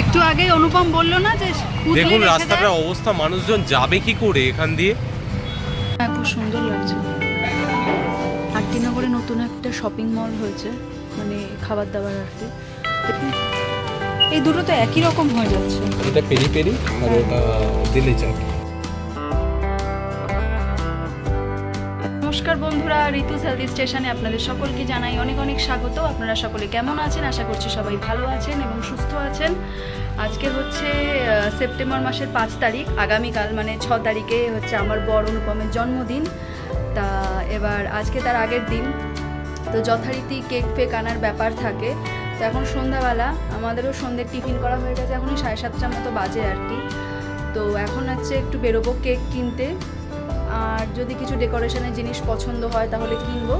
একটু আগে অনুপম বলল না যে দেখুন রাস্তাটার অবস্থা মানুষজন যাবে কি করে এখান দিয়ে? হ্যাঁ খুব সুন্দর লাগছে। আটটিনগরে নতুন একটা শপিং মল হয়েছে মানে খাবার দাবার আর কি। এই দুটো তো একই রকম হয়ে যাচ্ছে। এটা পেরি পেরি আর ওটা দিল্লি চাট নমস্কার বন্ধুরা ঋতু হেলদি স্টেশনে আপনাদের সকলকে জানাই অনেক অনেক স্বাগত। আপনারা সকলে কেমন আছেন? আশা করছি সবাই ভালো আছেন এবং সুস্থ আছেন। আজকে হচ্ছে সেপ্টেম্বর মাসের পাঁচ তারিখ, আগামীকাল মানে ছ তারিখে হচ্ছে আমার বড় অনুপমের জন্মদিন। তা এবার আজকে তার আগের দিন। তো যথারীতি কেক ফেক আনার ব্যাপার থাকে। তো এখন সন্ধ্যাবেলা, আমাদেরও সন্ধ্যের টিফিন করা হয়ে গেছে এখনই সাড়ে সাতটার মতো বাজে আর কি। তো এখন হচ্ছে একটু বেরোবো কেক কিনতে। আর যদি কিছু ডেকোরেশনের জিনিস পছন্দ হয় তাহলে কিনবো।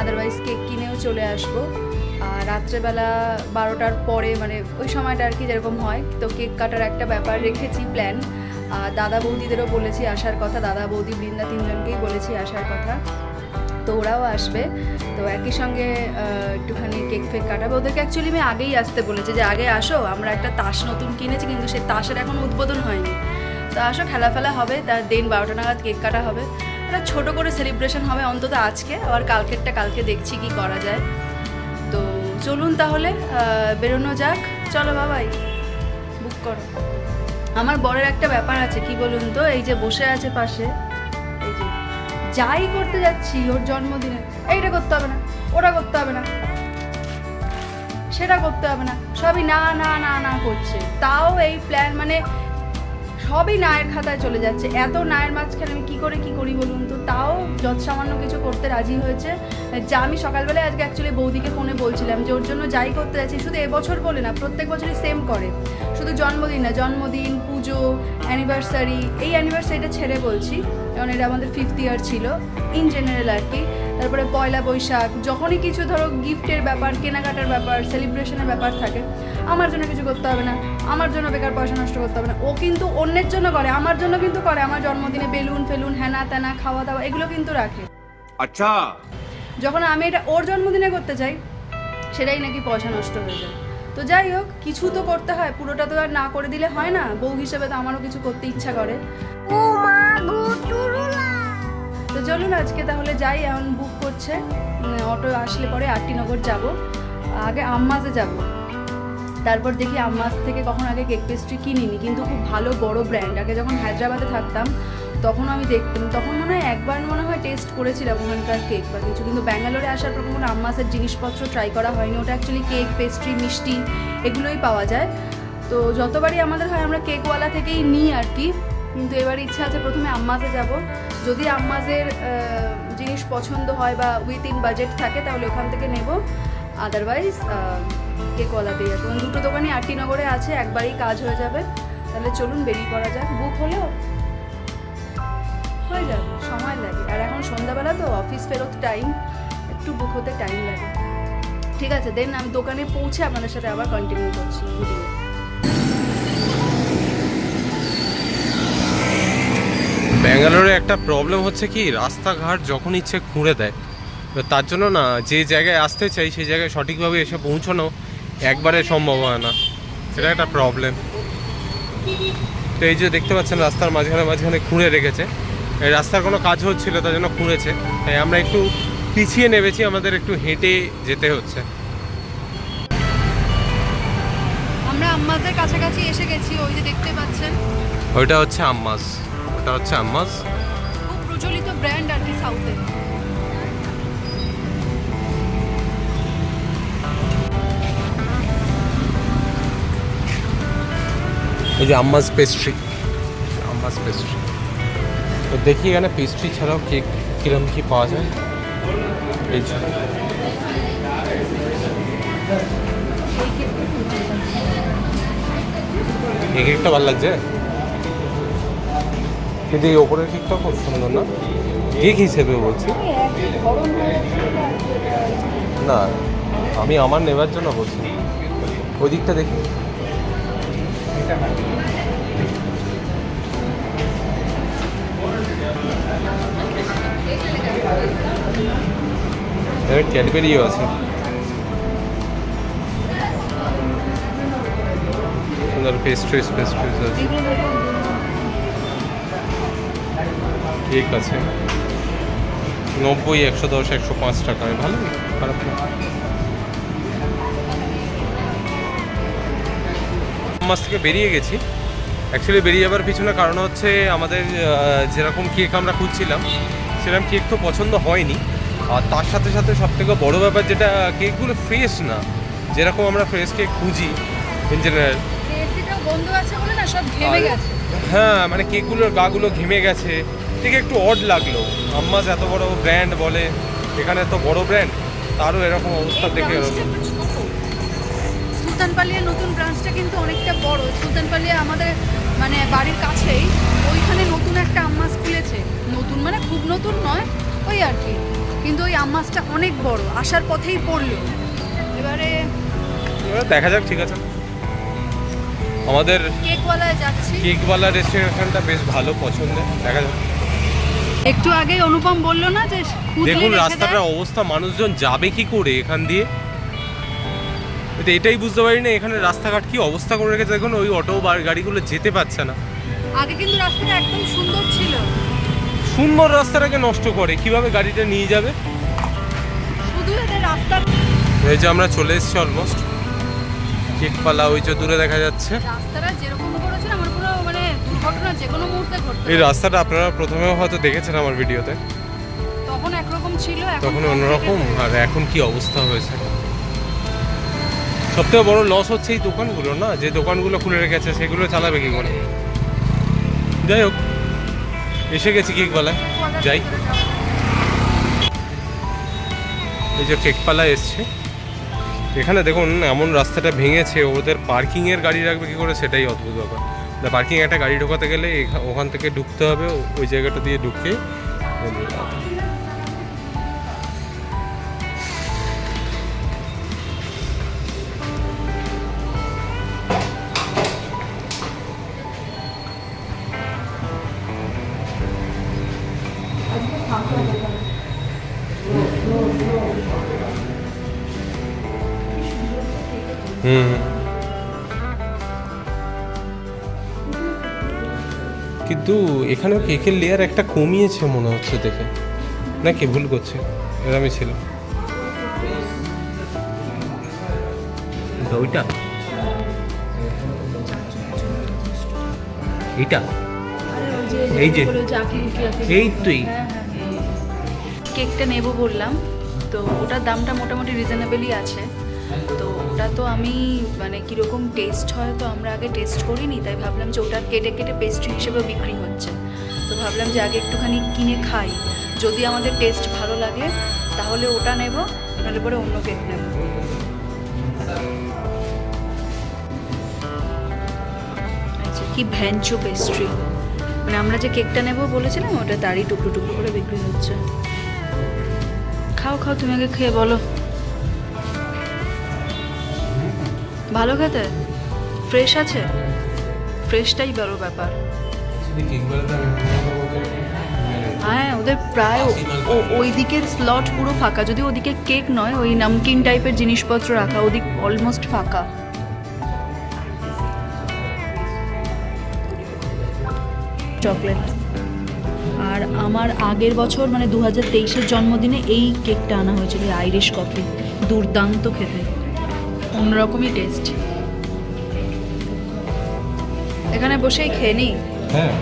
আদারওয়াইজ কেক কিনেও চলে আসব। আর রাত্রেবেলা বারোটার পরে মানে ওই সময়টা আর কি যেরকম হয়, তো কেক কাটার একটা ব্যাপার রেখেছি প্ল্যান আর দাদা বৌদিদেরও বলেছি আসার কথা, দাদা বৌদি বৃন্দা তিনজনকেই বলেছি আসার কথা। তো ওরাও আসবে। তো একই সঙ্গে একটুখানি কেক ফেক কাটাবে। ওদেরকে অ্যাকচুয়ালি আমি আগেই আসতে বলেছি যে, আগে আসো, আমরা একটা তাস নতুন কিনেছি, কিন্তু সেই তাসের এখন উদ্বোধন হয়নি। তো আসো খেলা ফেলা হবে তার দিন বারোটা নাগাদ কেক কাটা হবে। একটা ছোটো করে সেলিব্রেশন হবে অন্তত আজকে, আবার কালকেরটা কালকে দেখছি কি করা যায়। তো চলুন তাহলে বেরোনো যাক। চলো বাবাই বুক করো। আমার বরের একটা ব্যাপার আছে, কি বলুন তো? এই যে বসে আছে পাশে, এই যে যাই করতে যাচ্ছি, ওর জন্মদিনে এইটা করতে হবে না, ওটা করতে হবে না, সেটা করতে হবে না। সবই না না না না করছে। তাও এই প্ল্যান মানে সবই নায়ের খাতায় চলে যাচ্ছে। এত নায়ের মাঝখানে আমি কি করে কি করি বলুন তো? তাও যত সামান্য কিছু করতে রাজি হয়েছে। যা আমি সকালবেলায় আজকে অ্যাকচুয়ালি বৌদিকে ফোনে বলছিলাম যে, ওর জন্য যাই করতে যাচ্ছি। শুধু এবছর বলে না, প্রত্যেক বছরই সেম করে। শুধু জন্মদিন না, জন্মদিন, পুজো অ্যানিভার্সারি এই অ্যানিভার্সারিটা ছেড়ে বলছি। কারণ এটা আমাদের ফিফথ ইয়ার ছিল। ইন জেনারেল আর কি। তারপরে পয়লা বৈশাখ যখনই কিছু ধরো গিফটের ব্যাপার কেনাকাটার ব্যাপার সেলিব্রেশনের ব্যাপার থাকে আমার জন্য কিছু করতে হবে না আমার জন্য বেকার পয়সা নষ্ট করতে হবে না। ও কিন্তু অন্যের জন্য করে আমার জন্য কিন্তু করে আমার জন্মদিনে বেলুন ফেলুন হ্যানা ত্যানা খাওয়া দাওয়া এগুলো কিন্তু রাখে। আচ্ছা। যখন আমি এটা ওর জন্মদিনে করতে চাই সেটাই নাকি পয়সা নষ্ট হয়ে যায়। তো যাই হোক কিছু তো করতে হয় পুরোটা তো আর না করে দিলে হয় না। বউ হিসেবে তো আমারও কিছু করতে ইচ্ছা করে। ও মা তো চলুন আজকে তাহলে যাই, এখন বুক করছে। অটো আসলে পরে আটটিনগর যাব। আগে আম্মাজে যাব। তারপর দেখি আম্মাজ থেকে কখন আগে কেক পেস্ট্রি কিনিনি। কিন্তু খুব ভালো বড় ব্র্যান্ড আগে যখন হায়দ্রাবাদে থাকতাম, তখন আমি দেখতাম। তখন মনে হয় একবার মনে হয় টেস্ট করেছিলাম ওখানকার কেক বা কিছু। কিন্তু ব্যাঙ্গালোরে আসার পর কোনো আম্মাসের জিনিসপত্র ট্রাই করা হয়নি। ওটা অ্যাকচুয়ালি কেক পেস্ট্রি মিষ্টি, এগুলোই পাওয়া যায়। তো যতবারই আমাদের হয়, আমরা কেকওয়ালা থেকেই নিই আর কি। কিন্তু এবার ইচ্ছা আছে প্রথমে আম্মাজে যাব। যদি আম্মাজের জিনিস পছন্দ হয় বা উইথ ইন বাজেট থাকে, তাহলে ওখান থেকে নেব। আদারওয়াইজ কেকওয়ালাতেই আসব কারণ দুটো দোকানই আরটি নগরে আছে, একবারই কাজ হয়ে যাবে। তাহলে চলুন বেরিয়ে পড়া যাক। বুক হলেও হয়ে যাবে, সময় লাগে। আর এখন সন্ধ্যাবেলা তো অফিস ফেরত টাইম একটু বুক হতে টাইম লাগে। ঠিক আছে দেন আমি দোকানে পৌঁছে আপনাদের সাথে আবার কন্টিনিউ করছি। ভিডিও ব্যাঙ্গালোরে একটা প্রবলেম হচ্ছে কি রাস্তাঘাট যখন ইচ্ছে খুঁড়ে দেয় তো তার জন্য না যে জায়গায় আসতে চাই সেই জায়গায় সঠিকভাবে এসে পৌঁছানো একবারে সম্ভব হয় না। সেটা একটা প্রবলেম তো এই যে দেখতে পাচ্ছেন রাস্তার মাঝখানে মাঝখানে খুঁড়ে রেখেছে। এই রাস্তার কোনো কাজ হচ্ছিল তার জন্য খুঁড়েছে। তাই আমরা একটু পিছিয়ে নেমেছি আমাদের একটু হেঁটে যেতে হচ্ছে। আমরা আম্মাজের কাছাকাছি এসে গেছি ওই যে দেখতে পাচ্ছেন। ওইটা হচ্ছে আম্মাস। ওটা হচ্ছে আম্মাস। খুব প্রচলিত ব্র্যান্ড আর কি সাউথে এই যে আম্মাস পেস্ট্রি আম্মাস পেস্ট্রি তো দেখি এখানে পেস্ট্রি ছাড়াও কেক কিরম কি পাওয়া যায়। এই কেকটা ভালো লাগছে? কিন্তু এই ওপরের কেকটা খুব সুন্দর না? কেক হিসেবে বলছি। না, আমি আমার নেবার জন্য বলছি। ওই দিকটা দেখি। ক্যাডবেরিও আছে। পেস্ট্রিজ পেস্ট্রিজ আছে। কেক আছে। নব্বই একশো দশ একশো পাঁচ টাকায় ভালো খারাপ না। মাস থেকে বেরিয়ে গেছি। অ্যাকচুয়ালি বেরিয়ে যাবার পিছনে কারণ হচ্ছে আমাদের যেরকম কেক আমরা খুঁজছিলাম সেরকম কেক তো পছন্দ হয়নি। আর তার সাথে সাথে সব থেকে বড় ব্যাপার যেটা কেকগুলো ফ্রেশ না। যেরকম আমরা ফ্রেশ কেক খুঁজি ইন জেনারেল হ্যাঁ মানে কেকগুলোর গাগুলো ঘেমে গেছে। ঠিক একটু অড লাগল। আম্মাজ এত বড় ব্র্যান্ড বলে এখানে এত বড় ব্র্যান্ড তারও এরকম অবস্থা দেখে এরকম। সুলতানপালিয়ার নতুন ব্রাঞ্চটা কিন্তু অনেকটা বড়। সুলতানপালিয়া আমাদের মানে বাড়ির কাছেই। ওইখানে নতুন একটা আম্মাস খুলেছে নতুন মানে খুব নতুন নয় ওই আর কি। কিন্তু ওই আম্মাসটা অনেক বড় আসার পথেই পড়ল। এবারে এবার দেখা যাক ঠিক আছে। আমাদের কেকওয়ালায় যাচ্ছি। কেকওয়ালা রেস্টুরেন্টটা বেশ ভালো পছন্দের দেখা যাক। একটু আগে অনুপম বলল না যে দেখুন রাস্তাটার অবস্থা মানুষজন যাবে কি করে এখান দিয়ে? তো এটাই বুঝতে পারি না এখানে রাস্তাঘাট কি অবস্থা করে রেখেছে? দেখুন ওই অটো বা গাড়িগুলো যেতে পারছে না। আগে কিন্তু রাস্তাটা একদম সুন্দর ছিল। সুন্দর রাস্তাটাকে নষ্ট করে কীভাবে গাড়িটা নিয়ে যাবে? শুধু এদের রাস্তা। এই যে আমরা চলে এসেছি অলমোস্ট কেকপালা ওই যে দূরে দেখা যাচ্ছে। রাস্তাটা যেরকম এই রাস্তাটা আপনারা প্রথমেও হয়তো দেখেছেন আমার ভিডিওতে। তখন একরকম ছিল তখন অন্যরকম? আর এখন কি অবস্থা হয়েছে? সবথেকে বড় লস হচ্ছে এই দোকানগুলো না? যে দোকানগুলো খুলে রেখেছে সেগুলো চালাবে কি করে? যাই হোক এসে গেছি কেকপালায় যাই। এই যে কেকপালায় এসছে। এখানে দেখুন এমন রাস্তাটা ভেঙেছে ওদের পার্কিংয়ের গাড়ি রাখবে কি করে? সেটাই অদ্ভুত ব্যাপার। পার্কিং একটা গাড়ি ঢোকাতে গেলে ওখান থেকে ঢুকতে হবে ওই জায়গাটা দিয়ে ঢুকে হুম। কিন্তু এখানেও কেকের লেয়ার একটা কমিয়েছে মনে হচ্ছে দেখে? নাকি ভুল করছে? এরমই ছিল। ওইটা? এইটা? এই যে? এই তুই? কেকটা নেব বললাম। তো ওটার দামটা মোটামুটি রিজনেবলই আছে। তো ওটা তো আমি মানে কীরকম টেস্ট হয় তো আমরা আগে টেস্ট করিনি, তাই ভাবলাম যে ওটা কেটে কেটে পেস্ট্রি হিসেবে বিক্রি হচ্ছে। তো ভাবলাম যে আগে একটুখানি কিনে খাই। যদি আমাদের টেস্ট ভালো লাগে, তাহলে ওটা নেব, নাহলে পরে অন্য কেক নেব। আচ্ছা কি ভ্যানচো পেস্ট্রি মানে আমরা যে কেকটা নেব বলেছিলাম, ওটা তারই টুকরো টুকরো করে বিক্রি হচ্ছে। খাও খাও, তুমি আগে খেয়ে বলো। ভালো খেতে? ফ্রেশ আছে? ফ্রেশটাই বড় ব্যাপার। হ্যাঁ ওদের প্রায় ওই দিকের স্লট পুরো ফাঁকা। যদি ওদিকে কেক নয় ওই নামকিন টাইপের জিনিসপত্র রাখা ওদিক অলমোস্ট ফাঁকা। চকলেট আর আমার আগের বছর মানে দু হাজার তেইশের জন্মদিনে এই কেকটা আনা হয়েছিল আইরিশ কফি দুর্দান্ত খেতে। অন্যরকমই টেস্ট এখানে বসেই খেয়ে নিই হ্যাঁ।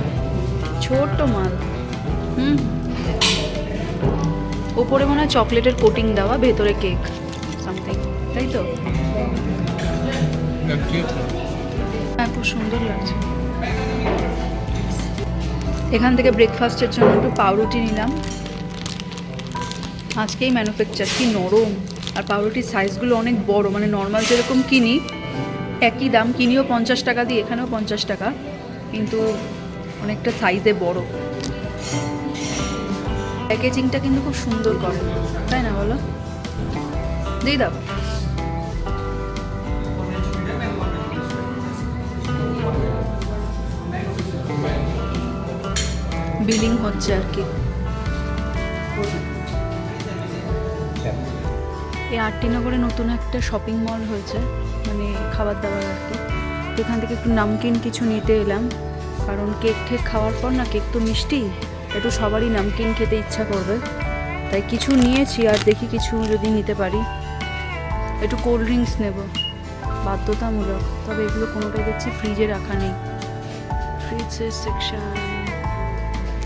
ছোট্ট মাল। হুম। ওপরে মনে হয় চকলেটের কোটিং দেওয়া ভেতরে কেক সামথিং তাই তো? হ্যাঁ খুব সুন্দর লাগছে। এখান থেকে ব্রেকফাস্টের জন্য একটু পাউরুটি নিলাম। আজকেই ম্যানুফ্যাকচার কি নরম। আর পাউরুটির সাইজগুলো অনেক বড় মানে নর্মাল যেরকম কিনি, একই দাম, কিনিও পঞ্চাশ টাকা দিয়ে এখানেও পঞ্চাশ টাকা, কিন্তু অনেকটা সাইজে বড়। প্যাকেজিংটা কিন্তু খুব সুন্দর করে, তাই না বলো? দিয়ে দাও। বিলিং হচ্ছে আর কি। এই আটটি নগরে নতুন একটা শপিং মল হয়েছে মানে খাবার দাবার আর কি। এখান থেকে একটু নামকিন কিছু নিতে এলাম, কারণ কেক ঠেক খাওয়ার পর না কেক তো মিষ্টি, একটু সবারই নামকিন খেতে ইচ্ছা করবে। তাই কিছু নিয়েছি আর দেখি কিছু যদি নিতে পারি। একটু কোল্ড ড্রিঙ্কস নেব, বাধ্যতামূলক, তবে এগুলো কোনোটাই দেখছি ফ্রিজে রাখা নেই। ফ্রিজের সেকশন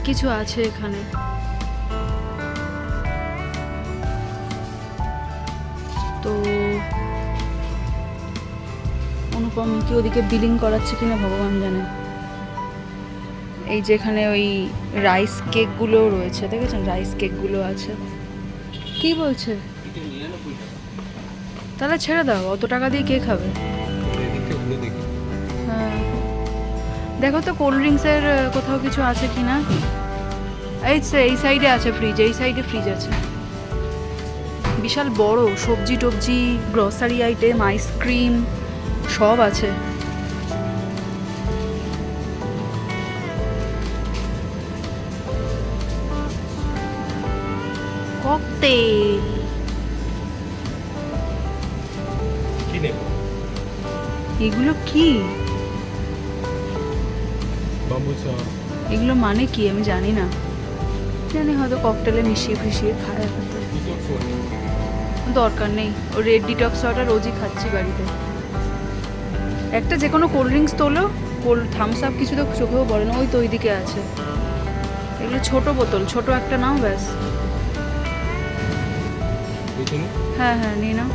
কিছু আছে এখানে। অনুপম কি ওদিকে বিলিং করাচ্ছে কিনা ভগবান জানে। এই যেখানে ওই রাইস কেকগুলো রয়েছে, দেখেছেন? রাইস কেকগুলো আছে। কি বলছে? তাহলে ছেড়ে দাও, অত টাকা দিয়ে কে খাবে? হ্যাঁ। দেখো তো কোল্ড ড্রিঙ্কসের কোথাও কিছু আছে কি না এই এই সাইডে আছে ফ্রিজ এই সাইডে ফ্রিজ আছে। বিশাল বড় সবজি টবজি গ্রসারি আইটেম আইসক্রিম সব আছে। ককটেল। এগুলো কি? এগুলো মানে কি? আমি জানি না। জানি হয়তো ককটেলে মিশিয়ে ফিশিয়ে খায়। দরকার নেই। ও রেড ডিটক্স ওয়াটার রোজই খাচ্ছি বাড়িতে। একটা যে কোনো কোল্ড ড্রিঙ্কস তোলো কোল্ড থামস আপ কিছু তো চোখেও পড়ে না ওই তো ওইদিকে আছে। এগুলো ছোট বোতল ছোট একটা নাও ব্যাস। হ্যাঁ হ্যাঁ নিয়ে নাও।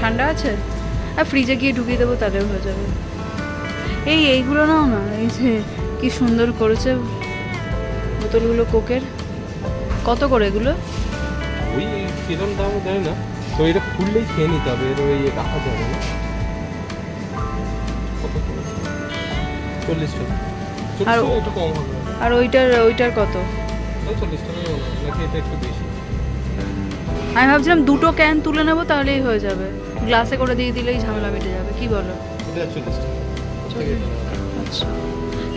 ঠান্ডা আছে? আর ফ্রিজে গিয়ে ঢুকিয়ে দেবো তাহলেও হয়ে যাবে। এই এইগুলো নাও না এই যে কি সুন্দর করেছে বোতলগুলো কোকের। কত করে এগুলো? ওই কিরম দাম দেয় না। তো এটা খুললেই খেয়ে নিতে হবে এর ওই রাখা যাবে না। চল্লিশ টাকা। আর- একটু কম হবে। আর ওইটার ওইটার কত? চল্লিশ হয় নাকি এটা একটু বেশি? আমি ভাবছিলাম দুটো ক্যান তুলে নেব তাহলেই হয়ে যাবে। গ্লাসে করে দিয়ে দিলেই ঝামেলা মিটে যাবে কি বলো? টাকা। আচ্ছা।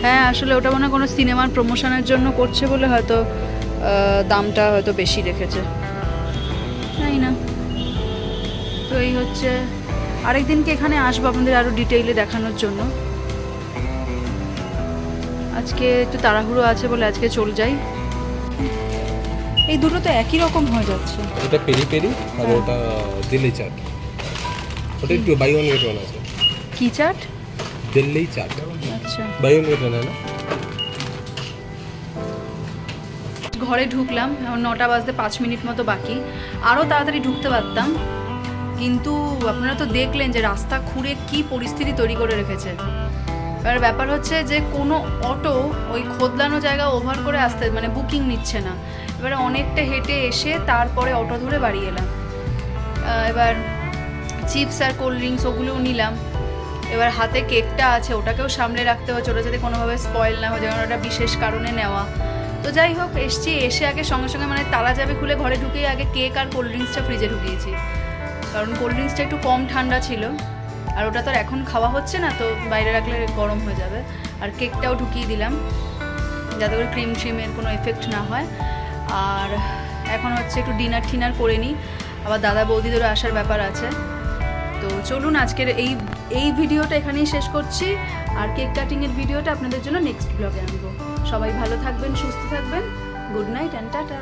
হ্যাঁ আসলে ওটা মনে কোনো সিনেমার প্রমোশনের জন্য করছে বলে হয়তো দামটা হয়তো বেশি রেখেছে। জানি না? তো এই হচ্ছে আরেকদিনকে এখানে আসব আপনাদের আরও ডিটেইলে দেখানোর জন্য? আজকে একটু তাড়াহুড়ো আছে বলে আজকে চলে যাই। এই দুটো তো একই রকম হয়ে যাচ্ছে। ওটা পেরি পেরি আর হ্যাঁ। ওটা দিল্লি চাট। ওটা একটু বাই ওয়ান গেট ওয়ান আছে। কি চাট? দিল্লি চাট। আচ্ছা। বাই ওয়ান গেট ওয়ান না? ঘরে ঢুকলাম এখন নটা বাজতে পাঁচ মিনিট মতো বাকি। আরও তাড়াতাড়ি ঢুকতে পারতাম কিন্তু আপনারা তো দেখলেন যে রাস্তা খুঁড়ে কি পরিস্থিতি তৈরি করে রেখেছে। এবার ব্যাপার হচ্ছে যে কোনো অটো ওই খোদলানো জায়গা ওভার করে আসতে মানে বুকিং নিচ্ছে না। এবারে অনেকটা হেঁটে এসে তারপরে অটো ধরে বাড়ি এলাম। এবার চিপস আর কোল্ড ড্রিঙ্কস ওগুলোও নিলাম। এবার হাতে কেকটা আছে, ওটাকেও সামলে রাখতে হচ্ছে ওটা যাতে কোনোভাবে স্পয়েল না হয় যেমন ওটা বিশেষ কারণে নেওয়া। তো যাই হোক, এসছি, এসে আগে সঙ্গে সঙ্গে মানে তালা যাবে খুলে ঘরে ঢুকেই আগে কেক আর কোল্ড ড্রিঙ্কসটা ফ্রিজে ঢুকিয়েছি। কারণ কোল্ড ড্রিঙ্কসটা একটু কম ঠান্ডা ছিল। আর ওটা তো আর এখন খাওয়া হচ্ছে না, তো বাইরে রাখলে গরম হয়ে যাবে। আর কেকটাও ঢুকিয়ে দিলাম, যাতে করে ক্রিম ট্রিমের কোনো এফেক্ট না হয়। আর এখন হচ্ছে একটু ডিনার টিনার করে নিই। আবার দাদা বৌদিদেরও আসার ব্যাপার আছে। তো চলুন আজকের এই এই ভিডিওটা এখানেই শেষ করছি। আর কেক কাটিংয়ের ভিডিওটা আপনাদের জন্য নেক্সট ব্লগে আনব। সবাই ভালো থাকবেন, সুস্থ থাকবেন। Good night and tata